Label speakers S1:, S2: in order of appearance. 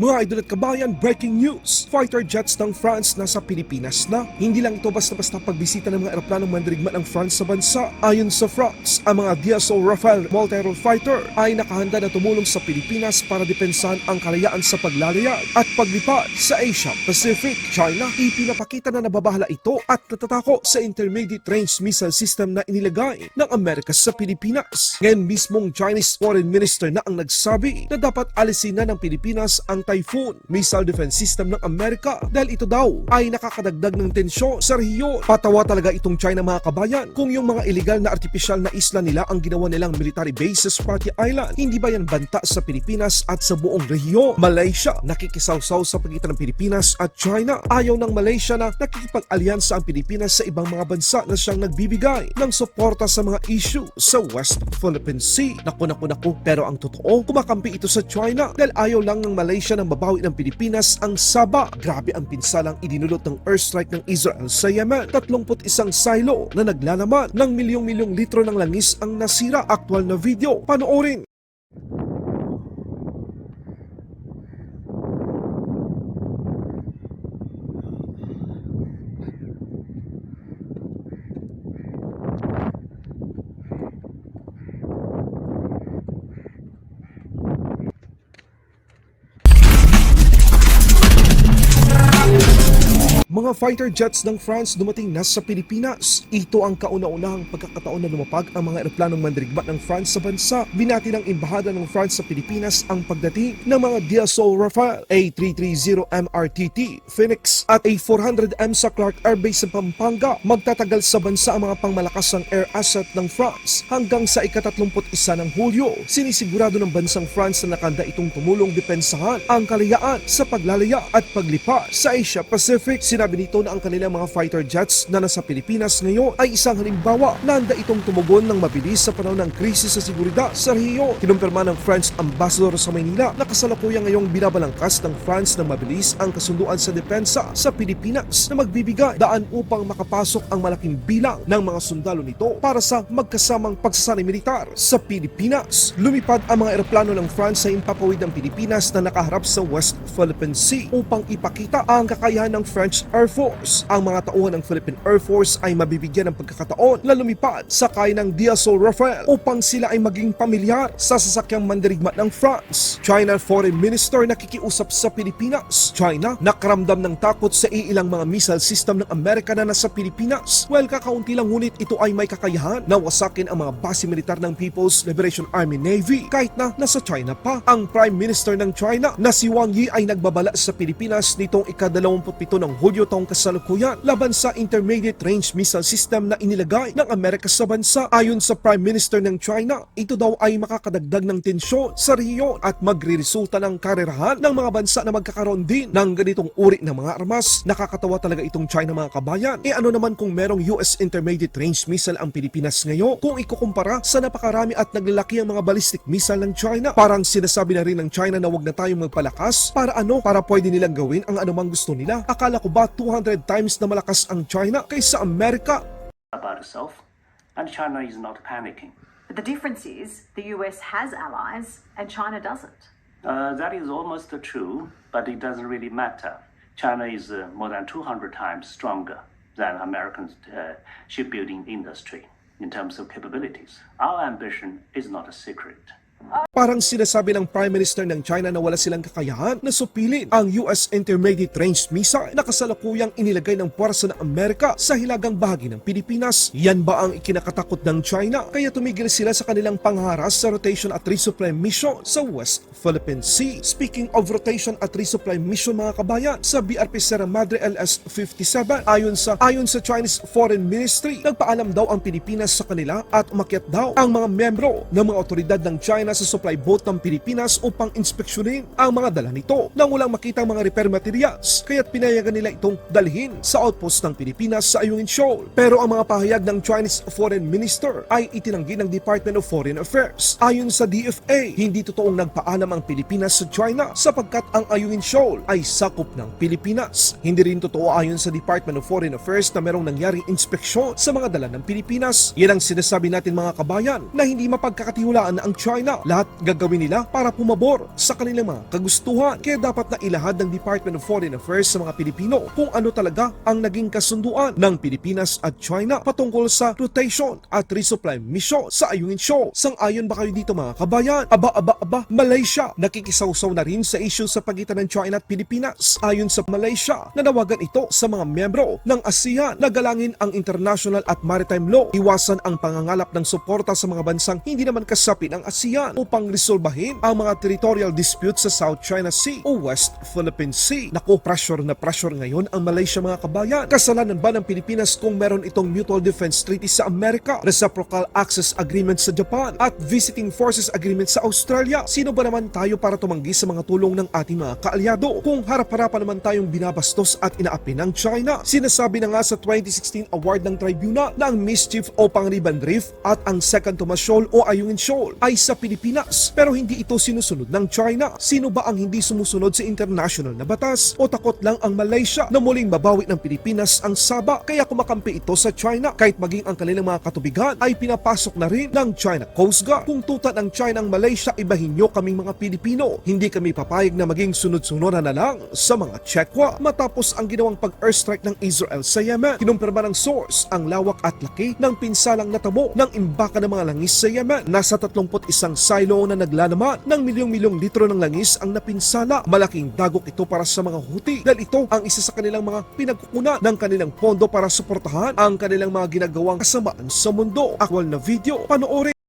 S1: Mga idol at kabayan, breaking news! Fighter jets ng France nasa Pilipinas na. Hindi lang ito basta-basta pagbisita ng mga eroplanong mandirigma ng France sa bansa. Ayon sa France, ang mga Dassault Rafale multi-role fighter ay nakahanda na tumulong sa Pilipinas para depensahan ang kalayaan sa paglalayag at paglipad sa Asia Pacific. China, ipinapakita na nababahala ito at natatako sa intermediate range missile system na inilagay ng Amerika sa Pilipinas. Ngayon mismong Chinese Foreign Minister na ang nagsabi na dapat alisin na ng Pilipinas ang Typhoon missile defense system ng Amerika dahil ito daw ay nakakadagdag ng tensyon sa rehiyon. Patawa talaga itong China mga kabayan kung yung mga illegal na artificial na isla nila ang ginawa nilang military bases Party Island. Hindi ba yan banta sa Pilipinas at sa buong rehiyon? Malaysia nakikisawsaw sa pagitan ng Pilipinas at China. Ayaw ng Malaysia na nakikipag-alyansa ang Pilipinas sa ibang mga bansa na siyang nagbibigay ng suporta sa mga issue sa West Philippine Sea. Naku naku naku pero ang totoo kumakampi ito sa China dahil ayaw lang ng Malaysia nang mabawi ng Pilipinas ang Sabah. Grabe ang pinsalang idinulot ng airstrike ng Israel sa Yemen. 31 silo na naglalaman ng milyong-milyong litro ng langis ang nasira. Aktual na video, panoorin. Mga fighter jets ng France dumating na sa Pilipinas. Ito ang kauna-unahang pagkakataon na lumapag ang mga eroplanong mandirigma ng France sa bansa. Binati ng Embahada ng France sa Pilipinas ang pagdating ng mga Dassault Rafale A330 MRTT Phoenix at A400M sa Clark Air Base sa Pampanga. Magtatagal sa bansa ang mga pangmalakas ng air asset ng France hanggang sa ikatatlumput isa ng Hulyo. Sinisigurado ng bansang France na nakanda itong tumulong depensahan ang kalayaan sa paglalaya at paglipas sa Asia Pacific. Sinabi nito na ang kanilang mga fighter jets na nasa Pilipinas ngayon ay isang halimbawa na handa itong tumugon ng mabilis sa panahon ng krisis sa seguridad sa rehiyon. Kinumpirma ng French Ambassador sa Maynila na kasalukuyan ngayong binabalangkas ng France ng mabilis ang kasunduan sa depensa sa Pilipinas na magbibigay daan upang makapasok ang malaking bilang ng mga sundalo nito para sa magkasamang pagsasanay militar sa Pilipinas. Lumipad ang mga eroplano ng France sa impapawid ng Pilipinas na nakaharap sa West Philippine Sea upang ipakita ang kakayahan ng French Air Force. Ang mga tauhan ng Philippine Air Force ay mabibigyan ng pagkakataon na lumipad sa kaya ng Dassault Rafale upang sila ay maging pamilyar sa sasakyang mandirigma ng France. China Foreign Minister nakikiusap sa Pilipinas. China nakaramdam ng takot sa iilang mga missile system ng Amerika na nasa Pilipinas. Well, kakaunti lang ngunit ito ay may kakayahan na wasakin ang mga base militar ng People's Liberation Army Navy kahit na nasa China pa. Ang Prime Minister ng China na si Wang Yi ay nagbabala sa Pilipinas nitong ika-27 ng Hulyo taong kasalukuyan laban sa intermediate range missile system na inilagay ng Amerika sa bansa. Ayon sa Prime Minister ng China, ito daw ay makakadagdag ng tensyon sa rehiyon at magre-resulta ng karerahan ng mga bansa na magkakaroon din ng ganitong uri ng mga armas. Nakakatawa talaga itong China mga kabayan. E ano naman kung merong US intermediate range missile ang Pilipinas ngayon kung ikukumpara sa napakarami at naglalaki ang mga ballistic missile ng China. Parang sinasabi na rin ng China na wag na tayong magpalakas para ano para pwede nilang gawin ang anumang gusto nila. Akala ko ba 200 times na malakas ang China kaysa Amerika?
S2: about itself, and China is not panicking.
S3: But the difference is the US has allies and China doesn't.
S2: Uh, that is almost true, but it doesn't really matter. China is uh, more than 200 times stronger than American uh, shipbuilding industry in terms of capabilities. Our ambition is not a secret.
S1: Parang sinasabi ng Prime Minister ng China na wala silang kakayahan na supilin ang US Intermediate Range Missile na kasalukuyang inilagay ng puwersa ng Amerika sa hilagang bahagi ng Pilipinas. Yan ba ang ikinakatakot ng China? Kaya tumigil sila sa kanilang pangharas sa rotation at resupply mission sa West Philippine Sea. Speaking of rotation at resupply mission mga kabayan, sa BRP Sierra Madre LS-57, ayon sa ayon sa Chinese Foreign Ministry, nagpaalam daw ang Pilipinas sa kanila at umakyat daw ang mga membro ng mga otoridad ng China sa supply boat ng Pilipinas upang inspeksyonin ang mga dala nito nang walang makitang mga repair materials kaya't pinayagan nila itong dalhin sa outpost ng Pilipinas sa Ayungin Shoal. Pero ang mga pahayag ng Chinese Foreign Minister ay itinanggi ng Department of Foreign Affairs. Ayon sa DFA, hindi totoong nagpaalam ang Pilipinas sa China sapagkat ang Ayungin Shoal ay sakop ng Pilipinas. Hindi rin totoo ayon sa Department of Foreign Affairs na merong nangyaring inspeksyon sa mga dala ng Pilipinas. Yan ang sinasabi natin mga kabayan na hindi mapagkakatiwalaan na ang China Lahat gagawin nila para pumabor sa kanilang mga kagustuhan. Kaya dapat na ilahad ng Department of Foreign Affairs sa mga Pilipino kung ano talaga ang naging kasunduan ng Pilipinas at China patungkol sa rotation at resupply mission sa Ayungin Shoal. Sang-ayon ba kayo dito mga kabayan? Aba, aba, aba, Malaysia nakikisawsaw na rin sa issue sa pagitan ng China at Pilipinas. Ayon sa Malaysia, nanawagan ito sa mga miyembro ng ASEAN na galangin ang international at maritime law, iwasan ang pangangalap ng suporta sa mga bansang hindi naman kasapi ng ASEAN upang resolbahin ang mga territorial disputes sa South China Sea o West Philippine Sea. Naku, pressure na pressure ngayon ang Malaysia mga kabayan. Kasalanan ba ng Pilipinas kung meron itong Mutual Defense Treaty sa Amerika, Reciprocal Access Agreement sa Japan, at Visiting Forces Agreement sa Australia? Sino ba naman tayo para tumanggi sa mga tulong ng ating mga kaalyado kung harap-harapan naman tayong binabastos at inaapi ng China? Sinasabi na nga sa 2016 award ng tribunal na ang mischief o Pangliban Reef at ang Second Tomas Shoal o Ayungin Shoal ay sa Pilipinas pero hindi ito sinusunod ng China. Sino ba ang hindi sumusunod sa international na batas o takot lang ang Malaysia na muling mabawi ng Pilipinas ang Saba kaya kumakampi ito sa China kahit maging ang kanilang mga katubigan ay pinapasok na rin ng China Coast Guard. Kung tutan ng China ang Malaysia ibahin nyo kaming mga Pilipino. Hindi kami papayag na maging sunod-sunuran na lang sa mga Chekwa matapos ang ginawang pag-airstrike ng Israel sa Yemen. Kinumpirma ng source ang lawak at laki ng pinsalang natamo ng imbaka ng mga langis sa Yemen. Nasa 31 silo na naglalaman ng milyong-milyong litro ng langis ang napinsala. Malaking dagok ito para sa mga Houthi dahil ito ang isa sa kanilang mga pinagkukunan ng kanilang pondo para suportahan ang kanilang mga ginagawang kasamaan sa mundo. Akwal na video, panoorin